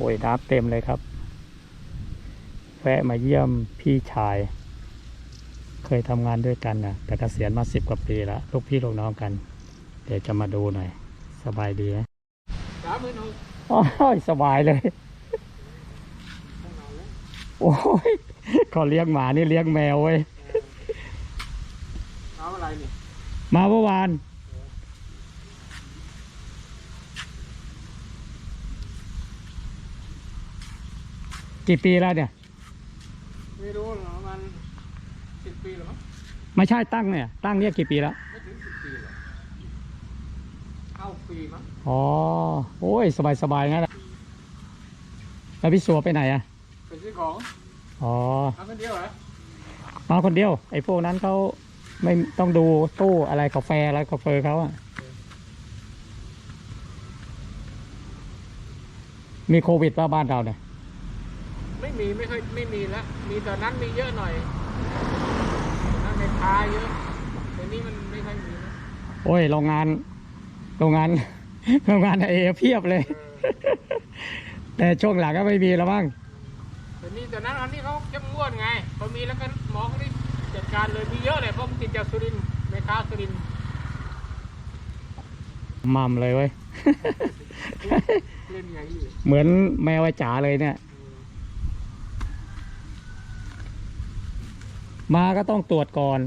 โอ้ยน้ำเต็มเลยครับ แวะมาเยี่ยมพี่ชาย เคยทำงานด้วยกันนะแต่เกษียณมาสิบกว่าปีแล้วลูกพี่ลูกน้องกัน เดี๋ยวจะมาดูหน่อย สบายดีไหมสามหมื่นหกโอ้ยสบายเลยต้องนอนแล้วโอ้ยเขาเลี้ยงหมานี่เลี้ยงแมวเว้ย เอาอะไรนี่ มาเมื่อวาน กี่ปีแล้วเนี่ย ไม่รู้หรอกประมันสิบปีหรอมั้งไม่ใช่ตั้งเนี่ย ตั้งเนี่ยกี่ปีแล้ว ไม่ถึงสิบปีหรอกเก้าปีมั้งอ๋อ โอ้ย สบายสบายงั้นแหละแล้วพี่สัวไปไหนอะ ไปซื้อของอ๋อเอาคนเดียวเหรอมาคนเดียว ไอ้พวกนั้นเขาไม่ต้องดูตู้อะไรกาแฟอะไรกาแฟเขาอะมีโควิดป่ะบ้านเราเนี่ย ไม่มีไม่ค่อยไม่มีแล้วมีตอนนั้นมีเยอะหน่อยตอนนั้นในค้าเยอะแต่นี้มันไม่ค่อยมีนะโอ้ยโรงงานโรงงานโรงงานเอเพียบเลย แต่ช่วงหลังก็ไม่มีแล้วมั้งแต่นี้ตอนนั้นอันนี้เขาเข้มงวดไงพอมีแล้วก็หมอก็ได้จัดการเลยมีเยอะเลยเพราะมันติดจากสุรินทร์ในค้าสุรินทร์มัมเลยเว้ย เล่นไงอยู่เหมือนแมวไอ้จ๋าเลยเนี่ย มาก็ต้องตรวจก่อน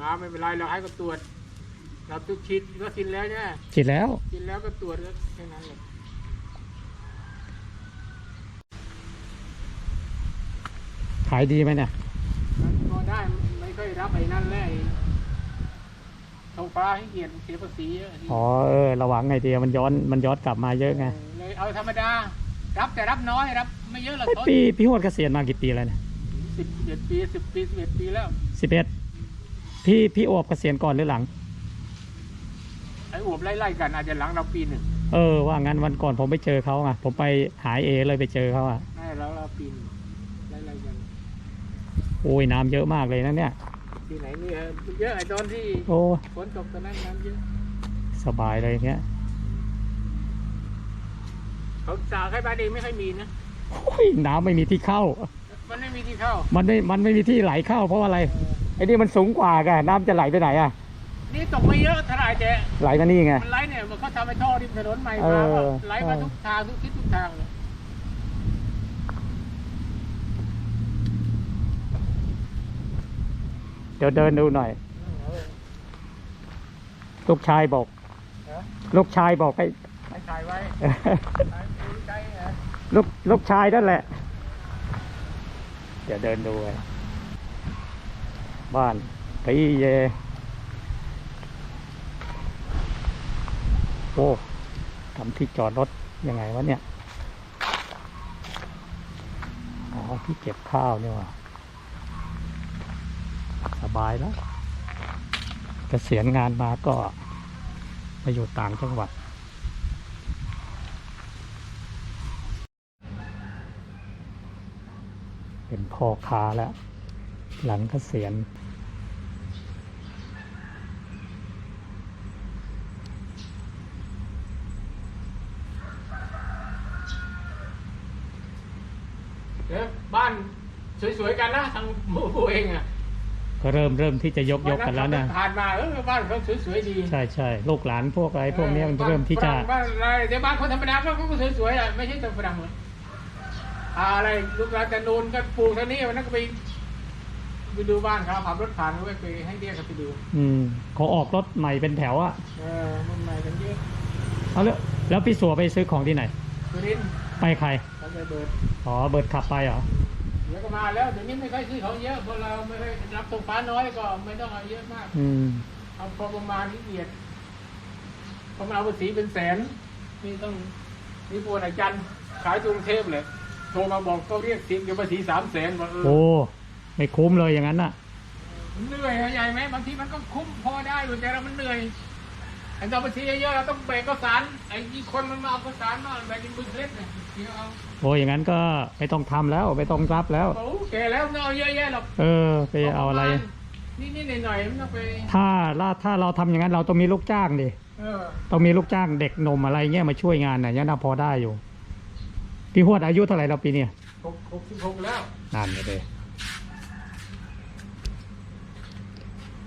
น้าไม่เป็นไรเราให้ก็ตรวจ เราตุกฉีดก็กินแล้วใช่ไหมฉีดแล้วกินแล้วก็ตรวจก็แค่นั้นแหละขายดีไหมเนี่ย มันพอได้ไม่ค่อยรับไอ้นั่นแหละไอ้ทงฟ้าให้เกียรติเสียภาษีเยอะอ๋อเออระวังไงเดียมันย้อนมันย้อนกลับมาเยอะไงเลยเอาธรรมดา รับแต่รับน้อยรับ ไม่เยอะหรอกพี่พี่โหดเกษียณมากี่ปีแล้วเนี่ย สิบเอ็ดปีสิบปีสิบเอ็ดปีแล้ว สิบเอ็ดพี่พี่โอบเกษียณก่อนหรือหลัง ไอ้อวบไล่ๆกันอาจจะหลังเราปีหนึ่งเออว่างั้นวันก่อนผมไปเจอเขาไงผมไปหายเอเลยไปเจอเขาอะให้เราเราปีหนึ่งไล่ๆกันโอ้ยน้ำเยอะมากเลยนะเนี่ยปีไหนนี่ฮะเยอะไอ้ตอนที่โอ้ฝนตกตอนนั้นน้ำเยอะสบายเลยเงี้ยเขาสาให้บ้านเองไม่ค่อยมีนะโอ้ยน้ำไม่มีที่เข้า มันไม่มีที่เข้า มันไม่ มันไม่มีที่ไหลเข้าเพราะอะไร ไอ้นี่มันสูงกว่ากันน้ำจะไหลไปไหนอะ นี่ตกไม่เยอะเท่าไหร่แต่ไหลมานี่ไง มันไหลเนี่ยมันเขาทำให้ท่อริมถนนใหม่เอมาอก็ไหลมาเออทุกทางทุกทิศทุกทางเลยเดี๋ยวเดินดูหน่อย ลูกชายบอกเออลูกชายบอกให้ ให้ถ่ายไว้ถ่ายดูใจเหรอลูกลูกชายนั่นแหละ เดี๋ยวเดินดูบ้านปีเย โอ้ทำที่จอดรถยังไงวะเนี่ย อ๋อที่เก็บข้าวนี่ว่าสบายแล้วเกษียณงานมาก็มาอยู่ต่างจังหวัด เป็นพ่อค้าแล้ว หลังเกษียณเดี๋ยวบ้านสวยๆกันนะทางหมู่ผู้เองอะก็เริ่มเริ่มที่จะยกยกกันแล้วนะผ่านมาเออบ้านเขาสวยๆดีใช่ใช่ลูกหลานพวกอะไรพวกเนี้ยมันเริ่มที่จะบ้านบ้านอะไรเดี๋ยวบ้านคนธรรมดาก็ก็สวยๆอะไม่ใช่แต่ฝรั่งหรอก อ่าอะไรลูกหลานแต่นูนก็ปลูกเท่านี้วันนั้นก็ไปไปดูบ้านเขาขับรถผ่านก็ไปให้เรียกกันไปดู อืมเขาออกรถใหม่เป็นแถวอะเออมันใหม่กันเยอะเอาแล้วแล้วพี่สัวไปซื้อของที่ไหนสุรินทร์ไปใครเขาไปเบิดอ๋อเบิร์ดขับไปเหรอเดี๋ยวก็มาแล้วเดี๋ยวนี้ไม่ค่อยซื้อของเยอะเพราะเราไม่ค่อยรับตรงฟ้าน้อยก็ไม่ต้องเอาเยอะมาก อืมเอาพอประมาณที่เกียดเพราะมันเอาภาษีเป็นแสนนี่ต้องนี่พวกอาจารย์ขายกรุงเทพเลย โทรมาบอกเขาเรียกสิบเดี๋ยวภาษีสามแสนบอกเออโอ้ ไม่คุ้มเลยอย่างนั้นน่ะ เหนื่อยอะใหญ่ไหมบางทีมันก็คุ้มพอได้อยู่แต่เรามันเหนื่อยไอ้ตอนภาษีเยอะๆเราต้องแบกข้าวสารไอ้ที่คนมันมาเอาข้าวสารมาแบกกินบึกเล็กเนี่ยเดี๋ยวเอาโอ้อย่างนั้นก็ไม่ต้องทำแล้วไม่ต้องรับแล้ว โอ้แก่แล้วไม่เอาเยอะแยะหรอกเออ ไปเอาอะไร นี่นี่ๆหน่อยๆมันต้องไปถ้าล่าถ้าเราทำอย่างนั้นเราต้องมีลูกจ้างดิเออ ต้องมีลูกจ้างเด็กหนมอะไรเงี้ยมาช่วยงานน่ะยังน่าพอได้อยู่ พี่หวดอายุเท่าไหร่แล้วปีเนี้ยหกหกสิบหกแล้วนานเลย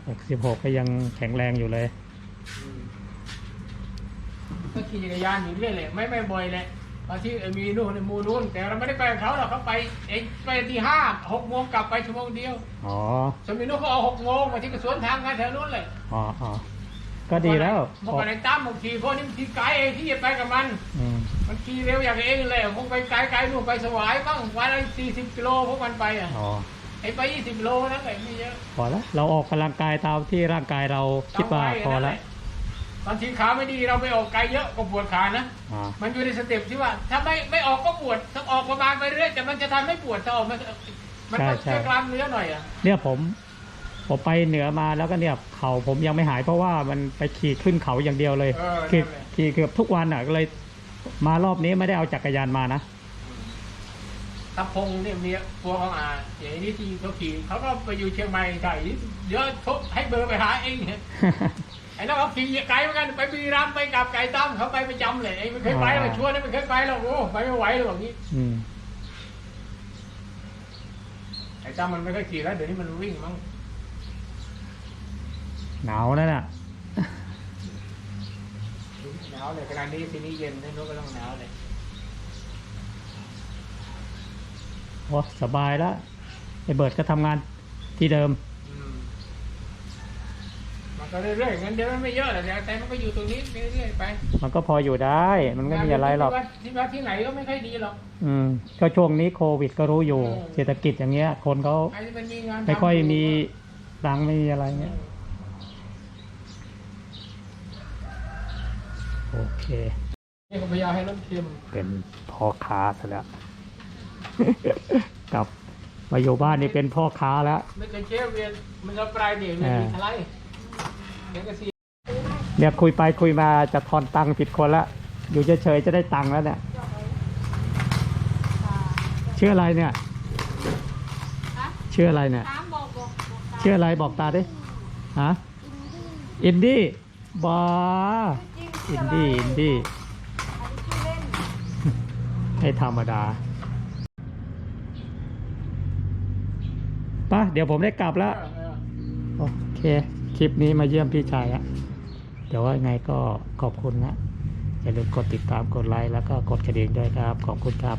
หกสิบหกก็ยังแข็งแรงอยู่เลยก็ขี่จักรยานอยู่เรื่อยเลยไม่ไม่บ่อยแหละบางที่เอ่อมีนู่นมูนู่น แต่เราไม่ได้ไปกับเขาหรอกเขาไปเองไปที่ห้าหกโมงกลับไปชั่วโมงเดียวอ๋อสมัยนู้นเขาเอาหกโมงมาที่กระสวนทางกันแถวนู้นเลยอ๋ออ๋อ ก็ดีแล้วเมื่อก่อนไอ้ตั้มบางทีพวกนี้มันขี่ไกลเองที่จะไปกับมัน อืมมันขี่เร็วอย่างเองเลยคงไปไกลไกลนู่นไปสวายบ้างวันละสี่สิบกิโลพวกมันไปอะอ๋อไอ้ไปยี่สิบโลนั่นแหละไม่เยอะพอแล้วเราออกกำลังกายตามที่ร่างกายเราคิดว่าพอแล้วบางทีขาไม่ดีเราไปออกไกลเยอะก็ปวดขานะอ่ามันอยู่ในสเต็ปที่ว่า ถ้าไม่ไม่ออกก็ปวดต้องออกประมาณไปเรื่อยแต่มันจะทำให้ปวดถ้าออกมันมันก็แค่กล้ามเนื้อหน่อยอะเนี่ยผม ผมไปเหนือมาแล้วก็เนี่ยเข่าผมยังไม่หายเพราะว่ามันไปขี่ขึ้นเขาอย่างเดียวเลย เออขี่นั่นแหละขี่เกือบทุกวันอะก็เลย มารอบนี้ไม่ได้เอาจักรยานมานะตะพงเนี่ยเมียปัวของอาอย่างนี้ที่เขาขี่เขาก็ไปอยู่เชียงใหม่ใช่เดี๋ยวทบให้เบอร์ไปหาเองไอ้นั่นเขาขี่ไกลเหมือนกันไปบุรีรัมย์ไปกับไก่ตั้มเขาไปประจำเลยไอ้ไม่เคยไปอ๋อมาชวนไอ้ไม่เคยไปหรอกโอ้ไปไม่ไหวเลยแบบนี้อืมไอ้ตั้มมันไม่ค่อยขี่แล้วเดี๋ยวนี้มันวิ่งมั้ง หนาวนั่นน่ะหนาวเลยขนาดนี้ทีนี้เย็นไอ้นู้นก็ต้องหนาวเลยโอ้สบายแล้วไอ้เบิร์ดก็ทำงานที่เดิม อืมมันก็เรื่อยๆงั้นเดี๋ยวมันไม่เยอะหรอกแต่มันก็อยู่ตรงนี้เรื่อยๆไปมันก็พออยู่ได้ มันไม่มีอะไรหรอก ที่ว่าที่ว่าที่ไหนก็ไม่ค่อยดีหรอก อืมก็ช่วงนี้โควิดก็รู้อยู่เออเศรษฐกิจอย่างเงี้ย คนเขาไอ้ที่มันมีงานไม่ค่อยทำมีตังค์ไม่มีอะไรเงี้ย โอเค นี่ก็พยายามให้รถเค็มเป็นพ่อค้าซะแล้วกลับมาอยู่บ้านนี่เป็นพ่อค้าแล้ว ไม่เคยเชื่อเวียนมันก็ปลายเดียวไม่มีอะไรเดี๋ยวก็สีเนี่ยคุยไปคุยมาจะทอนตังค์ผิดคนละอยู่เฉยๆจะได้ตังค์แล้วเนี่ยชื่ออะไรเนี่ยฮะชื่ออะไรเนี่ยน้ำบอกบอกบอกตาชื่ออะไรบอกตาดิฮะอินดี้บาจริง อินดี้อินดี้ให้ธรรมดาป่ะเดี๋ยวผมได้กลับแล้ว โอเค คลิปนี้มาเยี่ยมพี่ชายอะเดี๋ยวว่าไงก็ขอบคุณนะอย่าลืมกดติดตามกดไลค์แล้วก็กดกระดิ่งด้วยครับ ขอบคุณครับ